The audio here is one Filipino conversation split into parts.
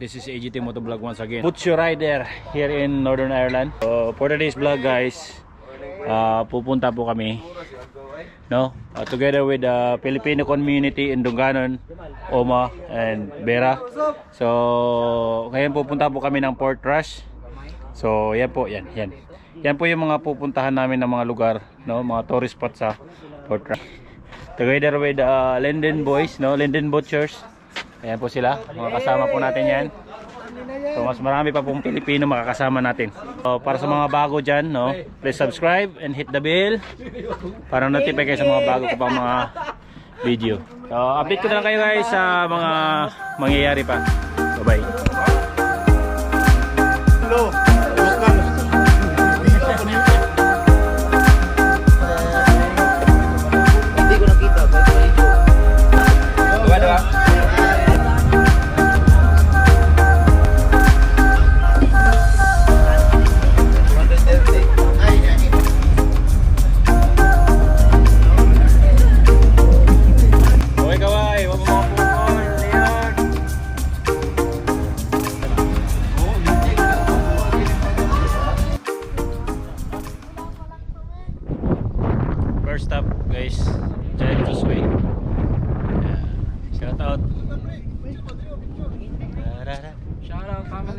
This is AGT Motovlog once again. Put your rider here in Northern Ireland. So, for today's vlog guys, uh, pupunta po kami no uh, together with the Filipino community in Dunganon, Oma and Bera. So, ngayon pupunta po kami ng Port Rush. So, yan po, yan, yan. Yan po yung mga pupuntahan namin ng mga lugar, no, mga tourist spots sa Port Rush. Together with uh, Linden Boys, no, Linden Butchers. Ayan po sila, mga kasama po natin yan. So mas marami pa pong Pilipino makakasama natin. So, para sa mga bago dyan, no, please subscribe and hit the bell para notify kayo sa mga bago ko pang mga video. So update ko na lang kayo guys sa mga mangyayari pa.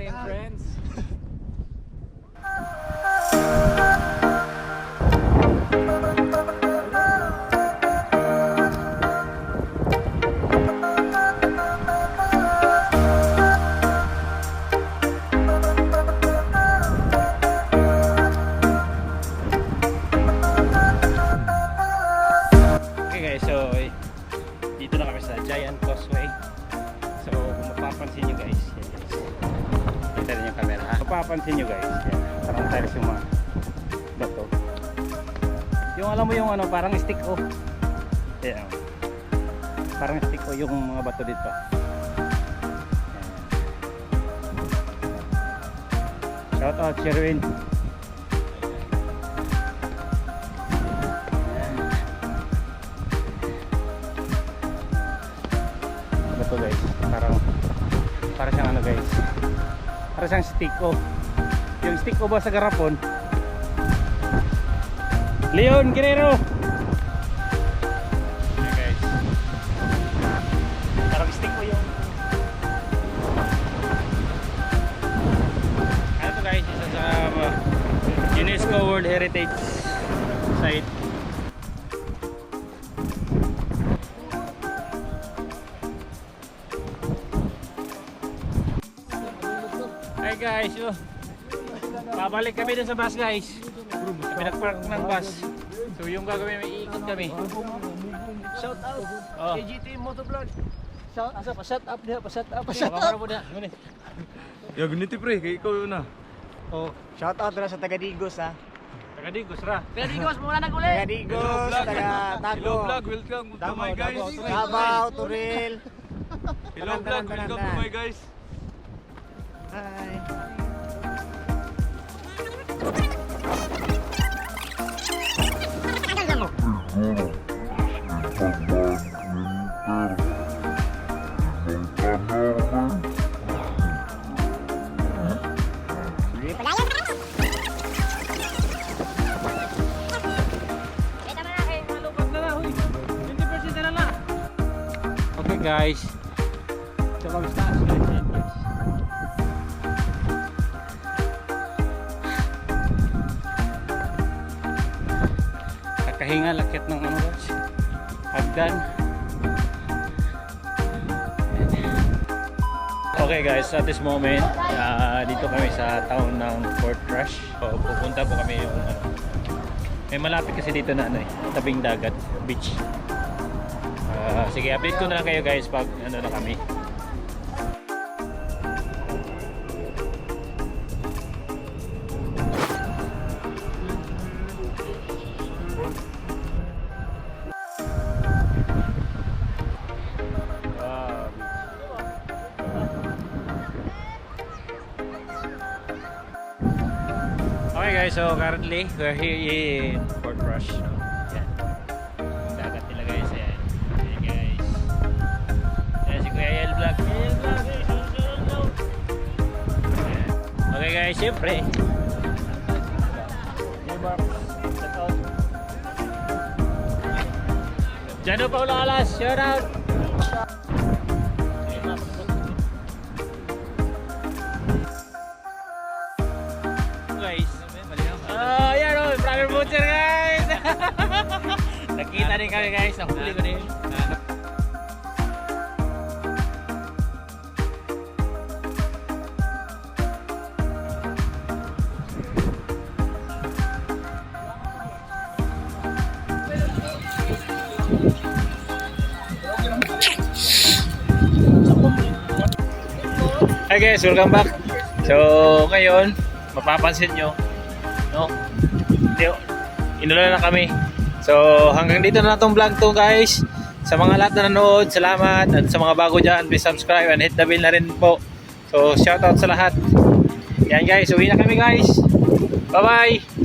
And friends. Okay guys, so dito na kami sa Giant Causeway. So kung mapapansin nyo guys, ha. Mapapansin nyo guys, yan. Parang tiles yung mga bato. Yung alam mo yung ano, parang stick o. Oh. Parang stick o yung mga bato dito. Yan. Shout out Sherwin. ano to guys parang para siyang ano guys para siyang stick o yung stick o ba sa garapon? Leon Guerrero! Ayan, guys. Parang stick yung ano to guys? Sa uh, World Heritage guys, oh. Babalik kami dun sa bus guys. Kami nag-park ng bus. So yung gagawin, may iikot kami. Shout out. Oh. AGT Motovlog. Shout asa pa shout up dia, pa shout up, pa shout Baka up. mo na. Ngunit. Ya ganito pre, kay ikaw yun na. Oh, shout out na sa taga Digos ha. Taga Digos ra. Taga Digos muna na uli. Taga Digos, taga Tago. Hello vlog, welcome to my guys. Davao, Turil. Hello vlog, welcome to my guys. Hi. Okay guys. So, kamusta? Kakahinga lakit ng ano guys. Hagdan. Okay guys, at this moment, ah, dito kami sa town ng Fort Rush. So, pupunta po kami yung ano. May malapit kasi dito na ano eh, tabing dagat, beach. Ah, sige, update ko na lang kayo guys pag ano na kami. Okay guys, so currently we're here in Port Rush. No? Yan. Dagat nila guys. Yan. Yan guys. Yan si Kuya El Vlog. Out. guys, syempre. Jano Paulo Alas, shout out! Nakita din kami guys, nahuli ko din. Hi guys, welcome back. So, ngayon, mapapansin nyo, no? Inulan na kami. So, hanggang dito na itong vlog to guys. Sa mga lahat na nanood, salamat. At sa mga bago dyan, please subscribe and hit the bell na rin po. So, shoutout sa lahat. Yan guys, uwi na kami guys. Bye-bye!